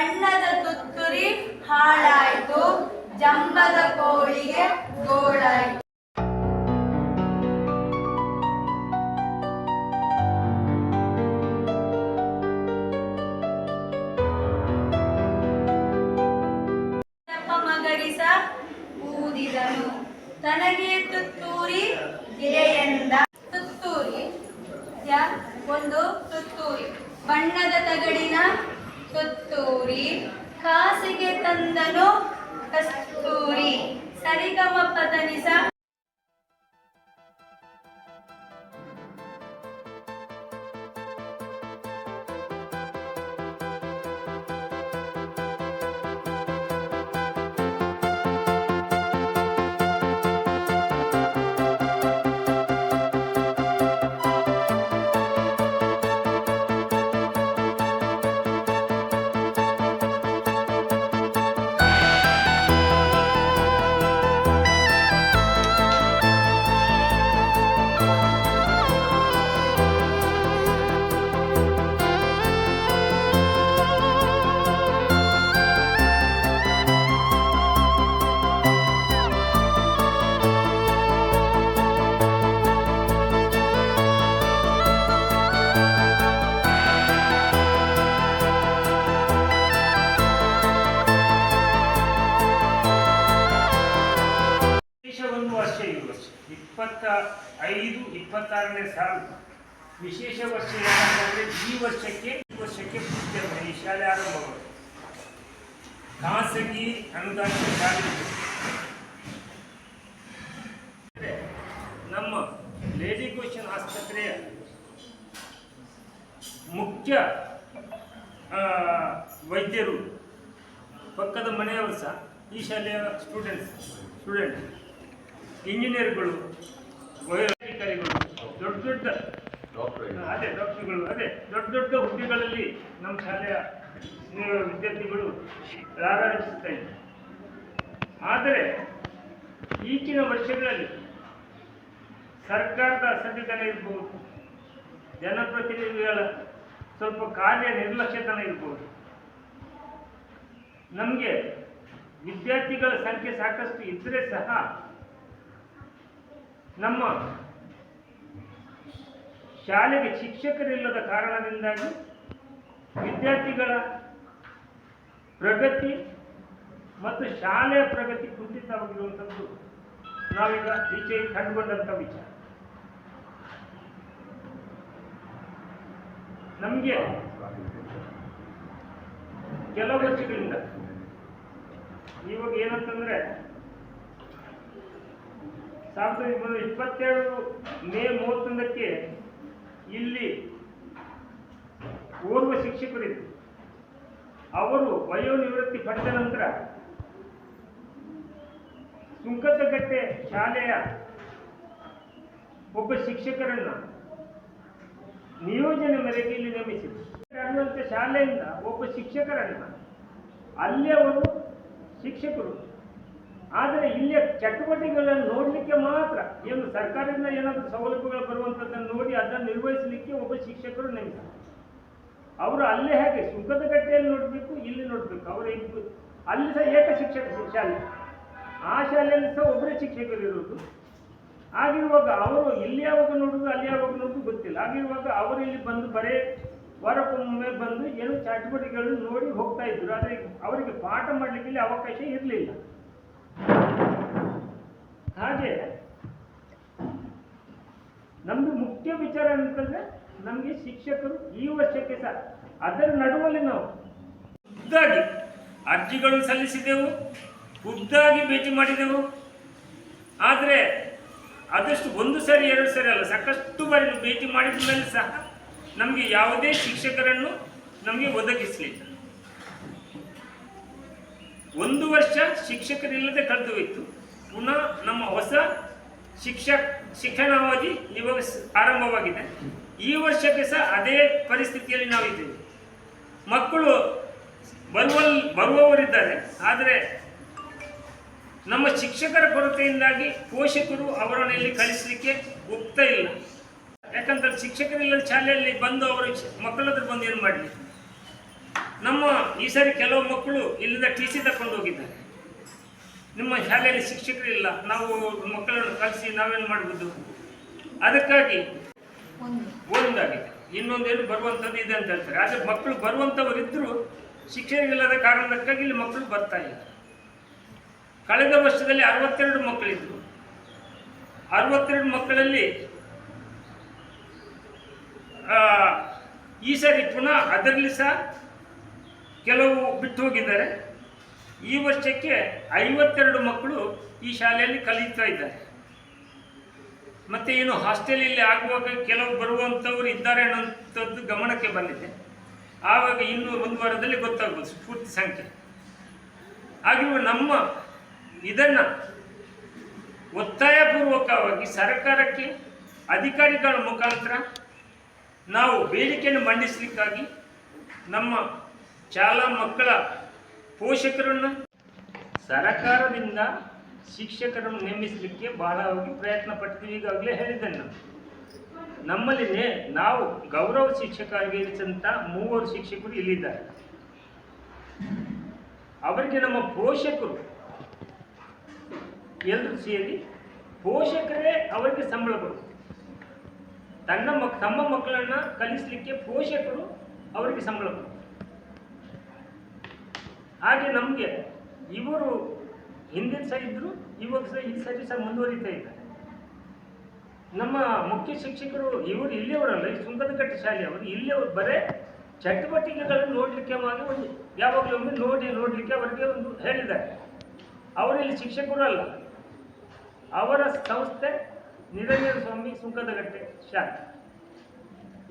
ಬಣ್ಣದ ತುತ್ತುರಿ ಹಾಳಾಯ್ತು, ಜಂಬದ ಕೋಳಿಗೆ ಗೋಳಾಯ್ತು. ಮಗಡಿಸ ಊದಿದನು. ತನಗೆ ತುತ್ತೂರಿ ಗೆಳೆಯಂದ. ತುತ್ತೂರಿ ಒಂದು ತುತ್ತೂರಿ. ಬಣ್ಣದ ತಗಡಿನ ತುತ್ತೂರಿ ಕಾಸಿಗೆ ತಂದನು ಕಸ್ತೂರಿ. ಸರಿಗಮ ಪದನಿಸ ಇಪ್ಪತ್ತ ಐದು ಇಪ್ಪತ್ತಾರನೇ ಸಾಲು. ವಿಶೇಷ ವರ್ಷ ಏನಂತಂದರೆ ಈ ವರ್ಷಕ್ಕೆ ಈ ವರ್ಷಕ್ಕೆ ಈ ಶಾಲೆ ಆರಂಭವಾಗಿದೆ ಖಾಸಗಿ ಅನುದಾನಿತ ಶಾಲೆ. ನಮ್ಮ ಲೇಡಿ ಕ್ವಶನ್ ಆಸ್ಪತ್ರೆಯ ಮುಖ್ಯ ವೈದ್ಯರು, ಪಕ್ಕದ ಮನೆಯವರು ಸಹ ಈ ಶಾಲೆಯ ಸ್ಟೂಡೆಂಟ್ಸ್ ಸ್ಟೂಡೆಂಟ್ ಇಂಜಿನಿಯರ್ಗಳು ವೈದ್ಯಾಧಿಕಾರಿಗಳು ದೊಡ್ಡ ದೊಡ್ಡ ಅದೇ ಡಾಕ್ಟರ್ಗಳು ಅದೇ ದೊಡ್ಡ ದೊಡ್ಡ ಹುದ್ದೆಗಳಲ್ಲಿ ನಮ್ಮ ಶಾಲೆಯ ವಿದ್ಯಾರ್ಥಿಗಳು ರಾರಾಜಿಸ್ತಾ ಇದ್ದಾರೆ. ಆದರೆ ಈಚಿನ ವರ್ಷಗಳಲ್ಲಿ ಸರ್ಕಾರದ ಅಸಡ್ಡಿತನ ಇರ್ಬೋದು ಜನಪ್ರತಿನಿಧಿಗಳ ಸ್ವಲ್ಪ ಕಾರ್ಯ ನಿರ್ಲಕ್ಷ್ಯತನ ಇರ್ಬೋದು. ನಮಗೆ ವಿದ್ಯಾರ್ಥಿಗಳ ಸಂಖ್ಯೆ ಸಾಕಷ್ಟು ಇದ್ದರೆ ಸಹ ನಮ್ಮ ಶಾಲೆಗೆ ಶಿಕ್ಷಕರಿಲ್ಲದ ಕಾರಣದಿಂದಾಗಿ ವಿದ್ಯಾರ್ಥಿಗಳ ಪ್ರಗತಿ ಮತ್ತು ಶಾಲೆಯ ಪ್ರಗತಿ ಕುಂಠಿತವಾಗಿರುವಂಥದ್ದು ನಾವೀಗ ಈಚೆ ಕಂಡುಕೊಂಡಂಥ ವಿಚಾರ. ನಮಗೆ ಕೆಲವು ವರ್ಷಗಳಿಂದ ಇವಾಗ ಏನಂತಂದ್ರೆ ಸಾವಿರದ ಒಂಬೈನೂರ ಇಪ್ಪತ್ತೆರಡು ಮೇ ಮೂವತ್ತೊಂದಕ್ಕೆ ಇಲ್ಲಿ ಓರ್ವ ಶಿಕ್ಷಕರಿದ್ದರು ಅವರು ವಯೋನಿವೃತ್ತಿ ಪಡೆದ ನಂತರ ಸುಂಕದಗಟ್ಟೆ ಶಾಲೆಯ ಒಬ್ಬ ಶಿಕ್ಷಕರನ್ನ ನಿಯೋಜನೆ ಮೇರೆಗೆ ಇಲ್ಲಿ ನೇಮಿಸಿದರು. ಅನ್ನುವಂಥ ಶಾಲೆಯಿಂದ ಒಬ್ಬ ಶಿಕ್ಷಕರನ್ನ ಅಲ್ಲೇ ಅವರು ಶಿಕ್ಷಕರು. ಆದರೆ ಇಲ್ಲಿಯ ಚಟುವಟಿಕೆಗಳನ್ನು ಮಾತ್ರ. ಏನು ಸರ್ಕಾರದಿಂದ ಏನಾದರೂ ಸೌಲಭ್ಯಗಳು ಬರುವಂಥದ್ದನ್ನು ನೋಡಿ ಅದನ್ನು ನಿರ್ವಹಿಸಲಿಕ್ಕೆ ಒಬ್ಬ ಶಿಕ್ಷಕರು ನೇಮಿಸ ಅವರು ಅಲ್ಲೇ ಹೇಗೆ ಸುಂಕದಗಟ್ಟೆಯಲ್ಲಿ ನೋಡಬೇಕು, ಇಲ್ಲಿ ನೋಡಬೇಕು. ಅವರ ಇಬ್ಬರು ಅಲ್ಲಿ ಸಹ ಏಕ ಶಿಕ್ಷಕ ಶಾಲೆ. ಆ ಶಾಲೆಯಲ್ಲಿ ಸಹ ಒಬ್ಬರೇ ಶಿಕ್ಷಕರು ಇರೋದು. ಆಗಿರುವಾಗ ಅವರು ಇಲ್ಲಿ ಯಾವಾಗ ನೋಡುದು, ಅಲ್ಲಿ ಯಾವಾಗ ನೋಡುದು ಗೊತ್ತಿಲ್ಲ. ಆಗಿರುವಾಗ ಅವರು ಇಲ್ಲಿ ಬಂದು ಬರೇ ವಾರಕ್ಕೊಮ್ಮೆ ಬಂದು ಏನು ಚಟುವಟಿಕೆಗಳನ್ನು ನೋಡಿ ಹೋಗ್ತಾ ಇದ್ರು. ಆದರೆ ಅವರಿಗೆ ಪಾಠ ಮಾಡಲಿಕ್ಕೆ ಇಲ್ಲಿ ಅವಕಾಶ ಇರಲಿಲ್ಲ. ಹಾಗೆ ನಮ್ದು ಮುಖ್ಯ ವಿಚಾರ ಅಂತಂದ್ರೆ ನಮಗೆ ಶಿಕ್ಷಕರು ಈ ವರ್ಷಕ್ಕೆ ಸಹ ಅದರ ನಡುವಲ್ಲಿ ನಾವು ಖುದ್ದಾಗಿ ಅರ್ಜಿಗಳನ್ನು ಸಲ್ಲಿಸಿದೆವು, ಖುದ್ದಾಗಿ ಭೇಟಿ ಮಾಡಿದೆವು. ಆದರೆ ಆದಷ್ಟು ಒಂದು ಸರಿ, ಎರಡು ಸರಿ ಅಲ್ಲ, ಸಾಕಷ್ಟು ಬಾರಿ ಭೇಟಿ ಮಾಡಿದ ಮೇಲೆ ಸಹ ನಮಗೆ ಯಾವುದೇ ಶಿಕ್ಷಕರನ್ನು ನಮಗೆ ಒದಗಿಸಲಿಲ್ಲ. ಒಂದು ವರ್ಷ ಶಿಕ್ಷಕರಿಲ್ಲದೆ ಕಳೆದು ಹೋಯಿತು ಪುನಃ ನಮ್ಮ ಹೊಸ ಶಿಕ್ಷಕ ಶಿಕ್ಷಣಾವಧಿ ಇವಾಗ ಆರಂಭವಾಗಿದೆ. ಈ ವರ್ಷಕ್ಕೆ ಸಹ ಅದೇ ಪರಿಸ್ಥಿತಿಯಲ್ಲಿ ನಾವಿದ್ದೇವೆ ಮಕ್ಕಳು ಬರುವಲ್ ಬರುವವರಿದ್ದಾರೆ. ಆದರೆ ನಮ್ಮ ಶಿಕ್ಷಕರ ಕೊರತೆಯಿಂದಾಗಿ ಪೋಷಕರು ಅವರನ್ನು ಇಲ್ಲಿ ಕಳಿಸಲಿಕ್ಕೆ ಒಪ್ತಾ ಇಲ್ಲ. ಯಾಕಂದ್ರೆ ಶಿಕ್ಷಕರಿಲ್ಲ ಶಾಲೆಯಲ್ಲಿ ಬಂದು ಅವರು ಮಕ್ಕಳ ಬಂದು ಏನು ಮಾಡಲಿ? ನಮ್ಮ ಈ ಸಾರಿ ಕೆಲವು ಮಕ್ಕಳು ಇಲ್ಲಿಂದ ಟಿ ಸಿ ತಕೊಂಡು ಹೋಗಿದ್ದಾರೆ ನಿಮ್ಮ ಶಾಲೆಯಲ್ಲಿ ಶಿಕ್ಷಕರಿಲ್ಲ, ನಾವು ಮಕ್ಕಳನ್ನು ಕಲಿಸಿ ನಾವೇನು ಮಾಡ್ಬೋದು? ಅದಕ್ಕಾಗಿ ಒಂದು ಒಂದಾಗಿದೆ. ಇನ್ನೊಂದೇನು ಬರುವಂಥದ್ದು ಇದೆ ಅಂತ ಹೇಳ್ತಾರೆ. ಆದರೆ ಮಕ್ಕಳು ಬರುವಂಥವರಿದ್ದರೂ ಶಿಕ್ಷಕರಿಲ್ಲದ ಕಾರಣಕ್ಕಾಗಿ ಇಲ್ಲಿ ಮಕ್ಕಳು ಬರ್ತಾ ಇಲ್ಲ. ಕಳೆದ ವರ್ಷದಲ್ಲಿ ಅರವತ್ತೆರಡು ಮಕ್ಕಳಿದ್ರು. ಅರವತ್ತೆರಡು ಮಕ್ಕಳಲ್ಲಿ ಈ ಸರಿ ಪುನಃ ಅದರಲ್ಲಿ ಸಹ ಕೆಲವು ಬಿಟ್ಟು ಹೋಗಿದ್ದಾರೆ. ಈ ವರ್ಷಕ್ಕೆ ಐವತ್ತೆರಡು ಮಕ್ಕಳು ಈ ಶಾಲೆಯಲ್ಲಿ ಕಲಿತಾ ಇದ್ದಾರೆ. ಮತ್ತೆ ಏನು ಹಾಸ್ಟೆಲಲ್ಲಿ ಆಗುವಾಗ ಕೆಲವು ಬರುವಂಥವ್ರು ಇದ್ದಾರೆ ಅನ್ನೋಂಥದ್ದು ಗಮನಕ್ಕೆ ಬಂದಿದೆ. ಆವಾಗ ಇನ್ನೂ ಒಂದು ವಾರದಲ್ಲಿ ಗೊತ್ತಾಗ್ಬೋದು ಪೂರ್ತಿ ಸಂಖ್ಯೆ. ಹಾಗಿರುವ ನಮ್ಮ ಇದನ್ನು ಒತ್ತಾಯಪೂರ್ವಕವಾಗಿ ಸರ್ಕಾರಕ್ಕೆ, ಅಧಿಕಾರಿಗಳ ಮುಖಾಂತರ ನಾವು ಬೇಡಿಕೆಯನ್ನು ಮಂಡಿಸಲಿಕ್ಕಾಗಿ ನಮ್ಮ ಶಾಲಾ ಮಕ್ಕಳ ಪೋಷಕರನ್ನು ಸರಕಾರದಿಂದ ಶಿಕ್ಷಕರನ್ನು ನೇಮಿಸಲಿಕ್ಕೆ ಬಹಳವಾಗಿ ಪ್ರಯತ್ನ ಪಡ್ತೀವಿ ಈಗಾಗಲೇ ಹೇಳಿದ್ದೇನೆ ನಾನು ನಮ್ಮಲ್ಲಿ ನಾವು ಗೌರವ ಶಿಕ್ಷಕರಾಗಿ ಇರಿಸಂತ ಮೂವರು ಶಿಕ್ಷಕರು ಇಲ್ಲಿದ್ದಾರೆ. ಅವರಿಗೆ ನಮ್ಮ ಪೋಷಕರು ಎಲ್ಲರೂ ಸೇರಿ ಪೋಷಕರೇ ಅವರಿಗೆ ಸಂಬಳ ಕೊಡಬೇಕು. ತನ್ನ ಮಕ್, ತಮ್ಮ ಮಕ್ಕಳನ್ನ ಕಲಿಸಲಿಕ್ಕೆ ಪೋಷಕರು ಅವರಿಗೆ ಸಂಬಳ ಕೊಡಬೇಕು. ಹಾಗೆ ನಮಗೆ ಇವರು ಹಿಂದಿನ ಸಹ ಇದ್ದರು ಇವಾಗ ಸಹ ಈ ಸರಿ ಸಹ ಮುಂದುವರಿತಾ ಇದ್ದಾರೆ. ನಮ್ಮ ಮುಖ್ಯ ಶಿಕ್ಷಕರು ಇವರು ಇಲ್ಲಿಯವರಲ್ಲ, ಈ ಸುಂದರಕಟ್ಟೆ ಶಾಲೆಯವರು ಇಲ್ಲಿಯವರು ಬರೇ ಚಟುವಟಿಕೆಗಳನ್ನು ನೋಡಲಿಕ್ಕೆ ಮಾಡಿ ಒಂದು ಯಾವಾಗಲೂ ಒಮ್ಮೆ ನೋಡಿ ನೋಡಲಿಕ್ಕೆ ಅವರಿಗೆ ಒಂದು ಹೇಳಿದ್ದಾರೆ. ಅವರಿಲ್ಲಿ ಶಿಕ್ಷಕರು ಅಲ್ಲ, ಅವರ ಸಂಸ್ಥೆ ನಿರಂಜನ ಸ್ವಾಮಿ ಸುಂಕದಗಟ್ಟೆ ಶಾಲೆ.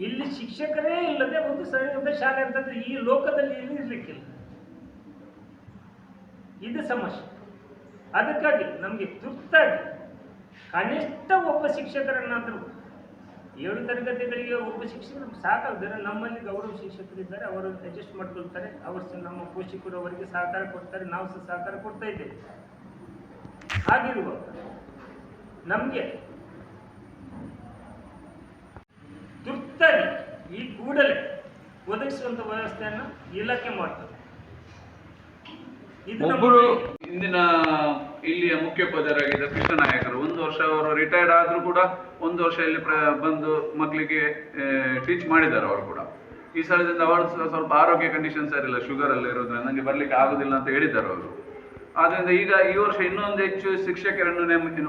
ಇಲ್ಲಿ ಶಿಕ್ಷಕರೇ ಇಲ್ಲದೆ ಒಂದು ಸರಿಯಾದ ಶಾಲೆ ಅಂತಂದ್ರೆ ಈ ಲೋಕದಲ್ಲಿ ಇಲ್ಲಿ ಇರಲಿಕ್ಕಿಲ್ಲ. ಇದು ಸಮಸ್ಯೆ. ಅದಕ್ಕಾಗಿ ನಮಗೆ ತುರ್ತಾಗಿ ಕನಿಷ್ಠ ಒಬ್ಬ ಶಿಕ್ಷಕರನ್ನಾದರೂ ಏಳು ತರಗತಿಗಳಿಗೆ ಒಬ್ಬ ಶಿಕ್ಷಕರು ಸಾಕಾಗ್ತಾರೆ ನಮ್ಮಲ್ಲಿ ಗೌರವ ಶಿಕ್ಷಕರಿದ್ದಾರೆ ಅವರು ಅಡ್ಜಸ್ಟ್ ಮಾಡ್ಕೊಳ್ತಾರೆ, ಅವರು ಸಹ ನಮ್ಮ ಪೋಷಕರು ಅವರಿಗೆ ಸಹಕಾರ ಕೊಡ್ತಾರೆ, ನಾವು ಸಹ ಸಹಕಾರ ಕೊಡ್ತಾ ಇದ್ದೇವೆ. ಹಾಗಿರುವ ನಮಗೆ ತುರ್ತಾಗಿ ಈ ಕೂಡಲೇ ಒದಗಿಸುವಂಥ ವ್ಯವಸ್ಥೆಯನ್ನು ಇಲಾಖೆ ನಮ್ಮ- ಒಬ್ಬರು ಇಂದಿನ ಇಲ್ಲಿಯ ಮುಖ್ಯೋಪಾಧ್ಯಾಯರಾಗಿದ್ದ ಕೃಷ್ಣ ನಾಯಕರು ಒಂದು ವರ್ಷ ಅವರು ರಿಟೈರ್ಡ್ ಆದ್ರೂ ಕೂಡ ಒಂದು ವರ್ಷ ಇಲ್ಲಿ ಬಂದು ಮಕ್ಕಳಿಗೆ ಟೀಚ್ ಮಾಡಿದ್ದಾರೆ ಅವರು ಕೂಡ. ಈ ಸಲದಿಂದ ಅವರು ಸ್ವಲ್ಪ ಆರೋಗ್ಯ ಕಂಡೀಷನ್ ಸರಿ ಇಲ್ಲ ಶುಗರ್ ಅಲ್ಲಿ ಇರೋದ್ರಿಂದ ನನಗೆ ಬರ್ಲಿಕ್ಕೆ ಆಗುದಿಲ್ಲ ಅಂತ ಹೇಳಿದ್ದಾರೆ ಅವರು. ಆದ್ರಿಂದ ಈಗ ಈ ವರ್ಷ ಇನ್ನೊಂದು ಹೆಚ್ಚು ಶಿಕ್ಷಕರನ್ನು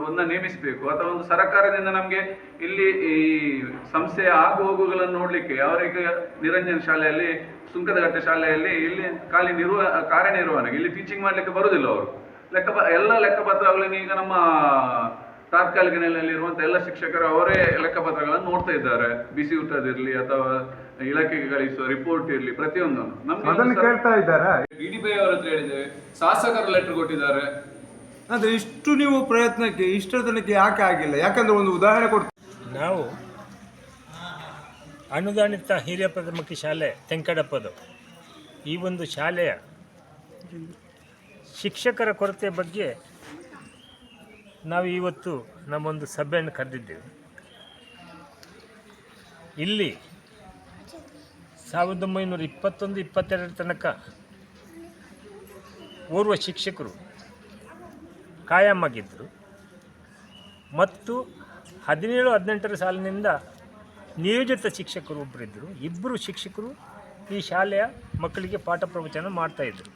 ಒಂದ ನೇಮಿಸಬೇಕು. ಅಥವಾ ಒಂದು ಸರ್ಕಾರದಿಂದ ನಮಗೆ ಇಲ್ಲಿ ಈ ಸಂಸ್ಥೆಯ ಆಗು ಹೋಗುಗಳನ್ನು ನೋಡ್ಲಿಕ್ಕೆ, ಅವರಿಗೆ ನಿರಂಜನ ಶಾಲೆಯಲ್ಲಿ ಸುಂಕದಗಟ್ಟೆ ಶಾಲೆಯಲ್ಲಿ ಇಲ್ಲಿ ಖಾಲಿ ನಿರ್ವ ಕಾರ್ಯನಿರ್ವಹಣೆಗೆ ಇಲ್ಲಿ ಟೀಚಿಂಗ್ ಮಾಡ್ಲಿಕ್ಕೆ ಬರುದಿಲ್ಲ ಅವರು. ಲೆಕ್ಕ ಎಲ್ಲ ಲೆಕ್ಕಪತ್ರಗಳನ್ನು ಈಗ ನಮ್ಮ ತಾತ್ಕಾಲಿಕ ನೆಲೆಯಲ್ಲಿ ಇರುವಂತ ಎಲ್ಲ ಶಿಕ್ಷಕರು ಅವರೇ ಲೆಕ್ಕಪತ್ರಗಳನ್ನು ನೋಡ್ತಾ ಇದ್ದಾರೆ. ಬಿಸಿ ಊಟದಿರ್ಲಿ ಅಥವಾ ಇಲಾಖೆಗೆ ಕಳಿಸುವ ರಿಪೋರ್ಟ್ ಇರಲಿ ಪ್ರತಿಯೊಂದನ್ನು. ನಮ್ಗೆ ಅವರ ಹತ್ರ ಹೇಳಿದ್ದೇವೆ ಶಾಸಕರು ಲೆಟರ್ ಕೊಟ್ಟಿದ್ದಾರೆ. ಅಂದ್ರೆ ಇಷ್ಟು ನೀವು ಪ್ರಯತ್ನಕ್ಕೆ ಇಷ್ಟರ ತನಕ ಯಾಕೆ ಆಗಿಲ್ಲ? ಯಾಕಂದ್ರೆ ಒಂದು ಉದಾಹರಣೆ ಕೊಡ್ತೀವಿ ನಾವು ಅನುದಾನಿತ ಹಿರಿಯ ಪ್ರಾಥಮಿಕ ಶಾಲೆ ತೆಂಕಡಪ್ಪದ. ಈ ಒಂದು ಶಾಲೆಯ ಶಿಕ್ಷಕರ ಕೊರತೆ ಬಗ್ಗೆ ನಾವು ಇವತ್ತು ನಮ್ಮೊಂದು ಸಭೆಯನ್ನು ಕರೆದಿದ್ದೇವೆ. ಇಲ್ಲಿ ಸಾವಿರದ ಒಂಬೈನೂರ ಇಪ್ಪತ್ತೊಂದು ಇಪ್ಪತ್ತೆರಡರ ತನಕ ಓರ್ವ ಶಿಕ್ಷಕರು ಕಾಯಂ ಆಗಿದ್ದರು. ಮತ್ತು ಹದಿನೇಳು, ಹದಿನೆಂಟರ ಸಾಲಿನಿಂದ ನಿಯೋಜಿತ ಶಿಕ್ಷಕರು ಒಬ್ಬರಿದ್ದರು ಇಬ್ಬರು ಶಿಕ್ಷಕರು ಈ ಶಾಲೆಯ ಮಕ್ಕಳಿಗೆ ಪಾಠ ಪ್ರವಚನ ಮಾಡ್ತಾಯಿದ್ರು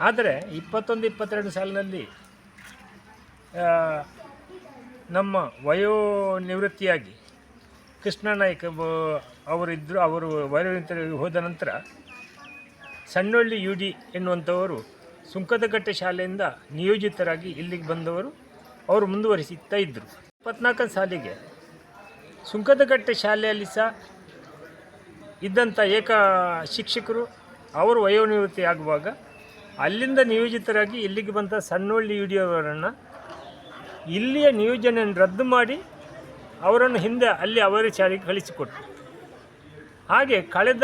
ಆದರೆ ಇಪ್ಪತ್ತೊಂದು, ಇಪ್ಪತ್ತೆರಡು ಸಾಲಿನಲ್ಲಿ ನಮ್ಮ ವಯೋ ನಿವೃತ್ತಿಯಾಗಿ ಕೃಷ್ಣ ನಾಯ್ಕ ಬ- ಅವರಿದ್ದರು ಅವರು ವಯೋನಿವೃತ್ತಿ ಹೋದ ನಂತರ ಸಣ್ಣೊಳ್ಳಿ ಯು ಡಿ ಎನ್ನುವಂಥವರು ಸುಂಕದಗಟ್ಟೆ ಶಾಲೆಯಿಂದ ನಿಯೋಜಿತರಾಗಿ ಇಲ್ಲಿಗೆ ಬಂದವರು. ಅವರು ಮುಂದುವರಿಸುತ್ತಾ ಇದ್ದರು ಇಪ್ಪತ್ನಾಲ್ಕನೇ ಸಾಲಿಗೆ ಸುಂಕದಗಟ್ಟೆ ಶಾಲೆಯಲ್ಲಿ ಸಹ ಇದ್ದಂಥ ಏಕ ಶಿಕ್ಷಕರು ಅವರು ವಯೋನಿವೃತ್ತಿ ಆಗುವಾಗ ಅಲ್ಲಿಂದ ನಿಯೋಜಿತರಾಗಿ ಇಲ್ಲಿಗೆ ಬಂದ ಸಣ್ಣೊಳ್ಳಿ ಅವರನ್ನು ಇಲ್ಲಿಯ ನಿಯೋಜನೆಯನ್ನು ರದ್ದು ಮಾಡಿ ಅವರನ್ನು ಹಿಂದೆ ಅಲ್ಲಿ ಅವರ ಶಾಲೆಗೆ ಕಳಿಸಿಕೊಟ್ಟರು ಹಾಗೆ ಕಳೆದ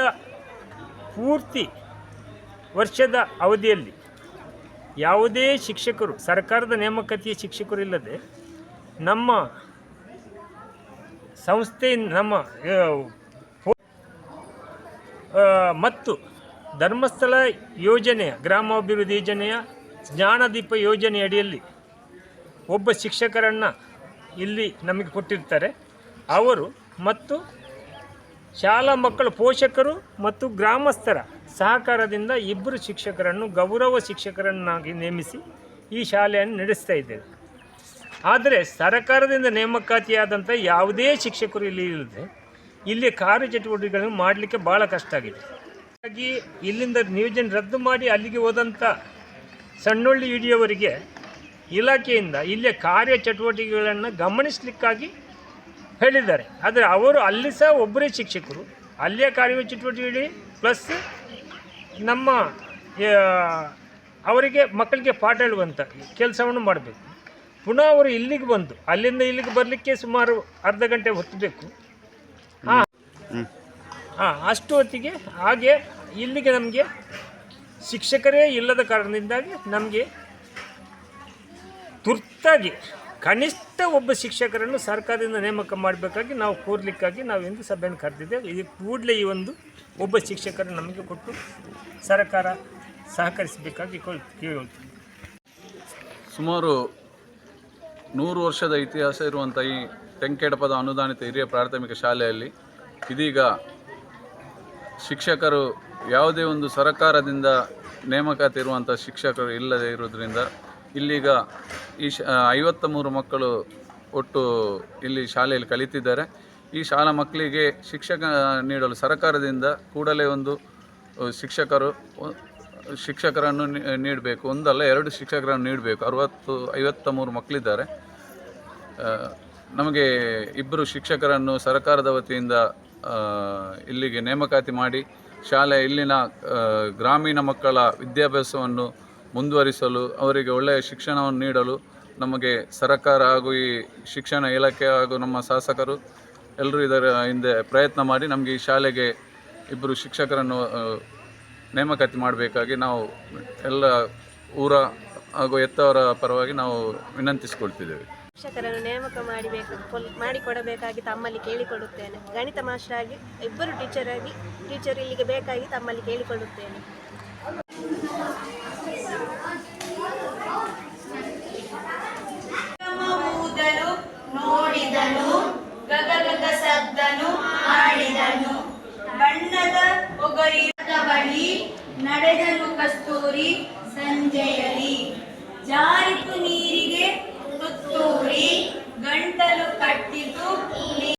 ಪೂರ್ತಿ ವರ್ಷದ ಅವಧಿಯಲ್ಲಿ ಯಾವುದೇ ಶಿಕ್ಷಕರು, ಸರ್ಕಾರದ ನೇಮಕತಿಯ ಶಿಕ್ಷಕರು ಇಲ್ಲದೆ ನಮ್ಮ ಸಂಸ್ಥೆ ನಮ್ಮ ಮತ್ತು ಧರ್ಮಸ್ಥಳ ಯೋಜನೆಯ, ಗ್ರಾಮಾಭಿವೃದ್ಧಿ ಯೋಜನೆಯ, ಜ್ಞಾನದೀಪ ಯೋಜನೆ ಅಡಿಯಲ್ಲಿ ಒಬ್ಬ ಶಿಕ್ಷಕರನ್ನು ಇಲ್ಲಿ ನಮಗೆ ಕೊಟ್ಟಿರ್ತಾರೆ. ಅವರು ಮತ್ತು ಶಾಲಾ ಮಕ್ಕಳ, ಪೋಷಕರು ಮತ್ತು ಗ್ರಾಮಸ್ಥರ ಸಹಕಾರದಿಂದ ಇಬ್ಬರು ಶಿಕ್ಷಕರನ್ನು, ಗೌರವ ಶಿಕ್ಷಕರನ್ನಾಗಿ ನೇಮಿಸಿ ಈ ಶಾಲೆಯನ್ನು ನಡೆಸ್ತಾ ಇದ್ದೇವೆ. ಆದರೆ ಸರಕಾರದಿಂದ ನೇಮಕಾತಿಯಾದಂಥ ಯಾವುದೇ ಶಿಕ್ಷಕರು ಇಲ್ಲಿ ಇಲ್ಲದೆ ಇಲ್ಲಿ ಕಾರ್ಯಚಟುವಟಿಕೆಗಳನ್ನು ಮಾಡಲಿಕ್ಕೆ ಭಾಳ ಕಷ್ಟ ಆಗಿದೆ. ಹಾಗಾಗಿ ಇಲ್ಲಿಂದ ನಿಯೋಜನೆ ರದ್ದು ಮಾಡಿ ಅಲ್ಲಿಗೆ ಹೋದಂಥ ಸಣ್ಣೊಳ್ಳಿ ಇಡಿಯವರಿಗೆ ಇಲಾಖೆಯಿಂದ ಇಲ್ಲಿಯ ಕಾರ್ಯಚಟುವಟಿಕೆಗಳನ್ನು ಗಮನಿಸಲಿಕ್ಕಾಗಿ ಹೇಳಿದ್ದಾರೆ. ಆದರೆ ಅವರು ಅಲ್ಲಿ ಸಹ ಒಬ್ಬರೇ ಶಿಕ್ಷಕರು. ಅಲ್ಲಿಯ ಕಾರ್ಯಚಟುವಟಿಕೆ ಪ್ಲಸ್ ನಮ್ಮ ಅವರಿಗೆ ಮಕ್ಕಳಿಗೆ ಪಾಠ ಹೇಳುವಂಥ ಕೆಲಸವನ್ನು ಮಾಡಬೇಕು. ಪುನಃ ಅವರು ಇಲ್ಲಿಗೆ ಬಂದು ಅಲ್ಲಿಂದ ಇಲ್ಲಿಗೆ ಬರಲಿಕ್ಕೆ ಸುಮಾರು ಅರ್ಧ ಗಂಟೆ ಹೊತ್ತು ಬೇಕು ಹಾಂ ಹಾಂ ಅಷ್ಟು ಹೊತ್ತಿಗೆ ಹಾಗೆ ಇಲ್ಲಿಗೆ ನಮಗೆ ಶಿಕ್ಷಕರೇ ಇಲ್ಲದ ಕಾರಣದಿಂದಾಗಿ ನಮಗೆ ತುರ್ತಾಗಿ ಕನಿಷ್ಠ ಒಬ್ಬ ಶಿಕ್ಷಕರನ್ನು ಸರ್ಕಾರದಿಂದ ನೇಮಕ ಮಾಡಬೇಕಾಗಿ ನಾವು ಕೋರ್ಲಿಕ್ಕಾಗಿ ನಾವು ಇಂದು ಸಭೆಯನ್ನು ಕರೆದಿದ್ದೇವೆ. ಇದು ಕೂಡಲೇ ಈ ಒಂದು ಒಬ್ಬ ಶಿಕ್ಷಕರನ್ನು ನಮಗೆ ಕೊಟ್ಟು ಸರ್ಕಾರ ಸಹಕರಿಸಬೇಕಾಗಿ ಕೇಳ್ತೀವಿ ಸುಮಾರು ನೂರು ವರ್ಷದ ಇತಿಹಾಸ ಇರುವಂಥ ಈ ತೆಂಕೆಡಪದ ಅನುದಾನಿತ ಹಿರಿಯ ಪ್ರಾಥಮಿಕ ಶಾಲೆಯಲ್ಲಿ ಇದೀಗ ಶಿಕ್ಷಕರು ಯಾವುದೇ ಒಂದು ಸರಕಾರದಿಂದ ನೇಮಕಾತಿ ಇರುವಂಥ ಶಿಕ್ಷಕರು ಇಲ್ಲದೇ ಇರೋದ್ರಿಂದ ಇಲ್ಲಿಗ ಈ ಶ ಐವತ್ತ ಮೂರು ಮಕ್ಕಳು ಒಟ್ಟು ಇಲ್ಲಿ ಶಾಲೆಯಲ್ಲಿ ಕಲಿತಿದ್ದಾರೆ. ಈ ಶಾಲಾ ಮಕ್ಕಳಿಗೆ ಶಿಕ್ಷಕ ನೀಡಲು ಸರ್ಕಾರದಿಂದ ಕೂಡಲೇ ಒಂದು ಶಿಕ್ಷಕರು ಶಿಕ್ಷಕರನ್ನು ನೀಡಬೇಕು. ಒಂದಲ್ಲ, ಎರಡು ಶಿಕ್ಷಕರನ್ನು ನೀಡಬೇಕು. ಅರವತ್ತು ಐವತ್ತ ಮೂರು ಮಕ್ಕಳಿದ್ದಾರೆ ನಮಗೆ ಇಬ್ಬರು ಶಿಕ್ಷಕರನ್ನು ಸರ್ಕಾರದ ವತಿಯಿಂದ ಇಲ್ಲಿಗೆ ನೇಮಕಾತಿ ಮಾಡಿ, ಶಾಲೆ ಇಲ್ಲಿನ ಗ್ರಾಮೀಣ ಮಕ್ಕಳ ವಿದ್ಯಾಭ್ಯಾಸವನ್ನು ಮುಂದುವರಿಸಲು, ಅವರಿಗೆ ಒಳ್ಳೆಯ ಶಿಕ್ಷಣವನ್ನು ನೀಡಲು, ನಮಗೆ ಸರ್ಕಾರ ಹಾಗೂ ಈ ಶಿಕ್ಷಣ ಇಲಾಖೆ ಹಾಗೂ ನಮ್ಮ ಶಾಸಕರು ಎಲ್ಲರೂ ಇದರ ಹಿಂದೆ ಪ್ರಯತ್ನ ಮಾಡಿ, ನಮಗೆ ಈ ಶಾಲೆಗೆ ಇಬ್ಬರು ಶಿಕ್ಷಕರನ್ನು ನೇಮಕಾತಿ ಮಾಡಬೇಕಾಗಿ ನಾವು ಎಲ್ಲ ಊರ ಹಾಗೂ ಎತ್ತವರ ಪರವಾಗಿ ನಾವು ವಿನಂತಿಸಿಕೊಳ್ತಿದ್ದೇವೆ. ಶಿಕ್ಷಕರನ್ನು ನೇಮಕ ಮಾಡಬೇಕು ಮಾಡಿಕೊಡಬೇಕಾಗಿ ತಮ್ಮಲ್ಲಿ ಕೇಳಿಕೊಳ್ಳುತ್ತೇನೆ. ಗಣಿತ ಮಾಸ್ಟರ್ ಆಗಿ ಇಬ್ಬರು ಟೀಚರ್ ಆಗಿ ಟೀಚರ್ ಇಲ್ಲಿಗೆ ಬೇಕಾಗಿ ತಮ್ಮಲ್ಲಿ ಕೇಳಿಕೊಳ್ಳುತ್ತೇನೆ.